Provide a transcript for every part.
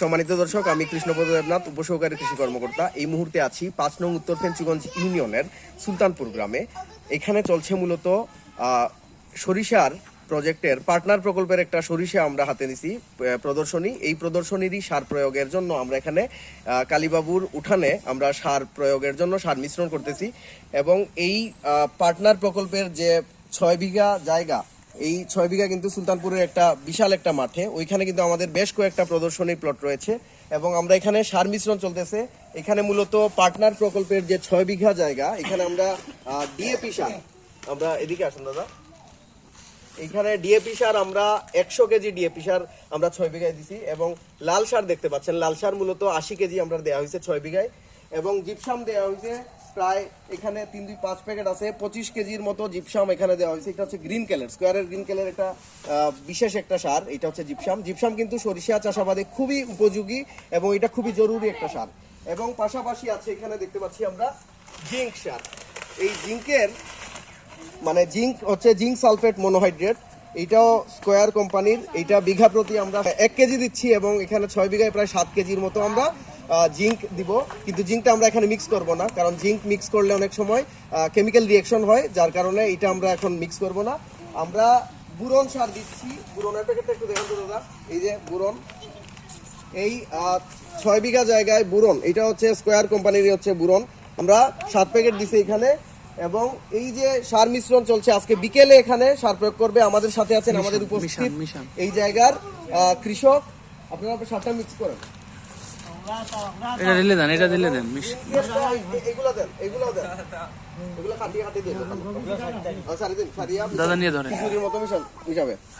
সম্মানিত দর্শক, আমি কৃষ্ণপদ দেবনাথ, উপসহকারী কৃষি কর্মকর্তা। এই মুহূর্তে আছি পাঁচ নং উত্তর ফেন্সিগঞ্জ ইউনিয়নের সুলতানপুর গ্রামে। এখানে চলছে মূলত সরিষার প্রজেক্টের পার্টনার প্রকল্পের একটা সরিষা আমরা হাতে নিছি প্রদর্শনী। এই প্রদর্শনীরই সার প্রয়োগের জন্য আমরা এখানে কালীবাবুর উঠানে আমরা সার প্রয়োগের জন্য সার মিশ্রণ করতেছি। এবং এই পার্টনার প্রকল্পের যে ছয় বিঘা জায়গা এই ছয় বিঘা কিন্তু সুলতানপুরের একটা বিশাল একটা মাঠে। ওইখানে কিন্তু আমাদের বেশ কয়েকটা প্রদর্শনী প্লট রয়েছে এবং আমরা এখানে সার মিশ্রণ চলতেছে। এখানে মূলত পার্টনার প্রকল্পের যে ছয় বিঘা জায়গা, এখানে আমরা ডিএপি সার, আমরা এদিকে আসুন দাদা। এখানে ডিএপি সার আমরা একশো কেজি ডিএপি সার আমরা ছয় বিঘায় দিছি এবং লাল সার দেখতে পাচ্ছেন। লাল সার মূলত আশি কেজি আমরা দেওয়া হয়েছে ছয় বিঘায় এবং জিপসাম দেওয়া হয়েছে প্রায় এখানে তিন দুই পাঁচ প্যাকেট আছে, পঁচিশ কেজির মতো জিপসাম এখানে দেওয়া হয়েছে। এটা হচ্ছে গ্রিন কেলের, স্কোয়ারের গ্রিন কেলের একটা বিশেষ একটা সার, এটা হচ্ছে জিপসাম। জিপসাম কিন্তু সরিষা চাষাবাদে খুবই উপযোগী এবং এটা খুবই জরুরি একটা সার। এবং পাশাপাশি আছে এখানে দেখতে পাচ্ছি আমরা জিঙ্ক সার। এই জিঙ্কের মানে জিঙ্ক হচ্ছে জিঙ্ক সালফেট মনোহাইড্রেট এইটাও স্কোয়ার কোম্পানির এইটা বিঘা প্রতি আমরা এক কেজি দিচ্ছি এবং এখানে ছয় বিঘায় প্রায় সাত কেজির মতো আমরা জিঙ্ক দিব কিন্তু জিঙ্কটা আমরা এখানে মিক্স করব না কারণ জিঙ্ক মিক্স করলে অনেক সময় কেমিক্যাল রিয়েকশন হয় যার কারণে এটা আমরা এখন মিক্স করব না। আমরা বুরন সার দিচ্ছি বুরনের প্যাকেটটা একটু দেখেন তো দাদা এই যে বুরন এই ছয় বিঘা জায়গায় বুরন এটা হচ্ছে স্কোয়ার কোম্পানির হচ্ছে বুরন আমরা সাত প্যাকেট দিছি এখানে এবং এই যে সার মিশ্রণ চলছে আজকে বিকেলে এখানে সার প্রয়োগ করবে আমাদের সাথে আছেন আমাদের উপস্থিত এই জায়গার কৃষক আপনারা সারটা মিক্স করেন। এটা দিলে দেন, এটা দিলে দেন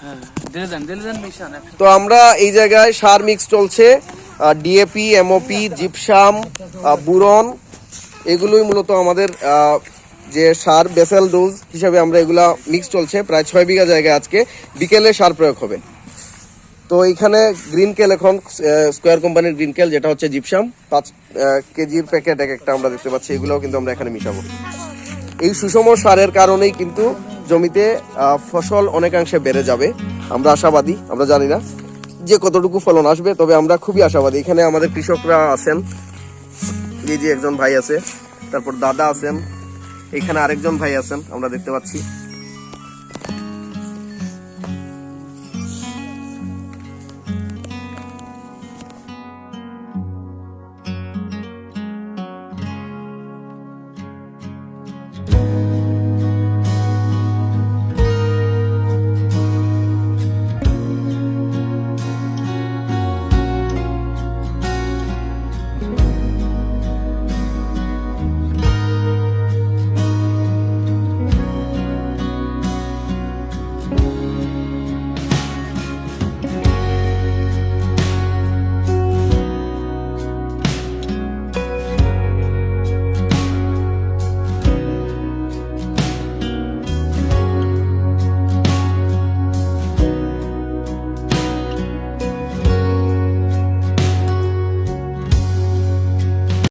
হ্যাঁ তো আমরা এই জায়গায় সার মিক্স চলছে ডিএপি এমওপি জিপসাম বুরন, এগুলোই মূলত আমাদের যে সার বেসেল ডোজ হিসাবে আমরা এগুলা মিক্স চলছে, প্রায় ছয় বিঘা জায়গায় আজকে বিকেলে সার প্রয়োগ হবে। তো এইখানে গ্রিন কেল এখন স্কোয়ার কোম্পানির গ্রিন কেল, যেটা হচ্ছে জিপসাম। পাঁচ কেজির প্যাকেট এক একটা আমরা দেখতে পাচ্ছি, এগুলোও কিন্তু আমরা এখানে মিশাবো। এই সুষম সারের কারণেই কিন্তু জমিতে ফসল অনেকাংশে বেড়ে যাবে। আমরা আশাবাদী, আমরা জানি না যে কতটুকু ফলন আসবে, তবে আমরা খুবই আশাবাদী। এখানে আমাদের কৃষকরা আছেন, এই যে একজন ভাই আছে, তারপর দাদা আছেন, এখানে আরেকজন ভাই আছেন, আমরা দেখতে পাচ্ছি।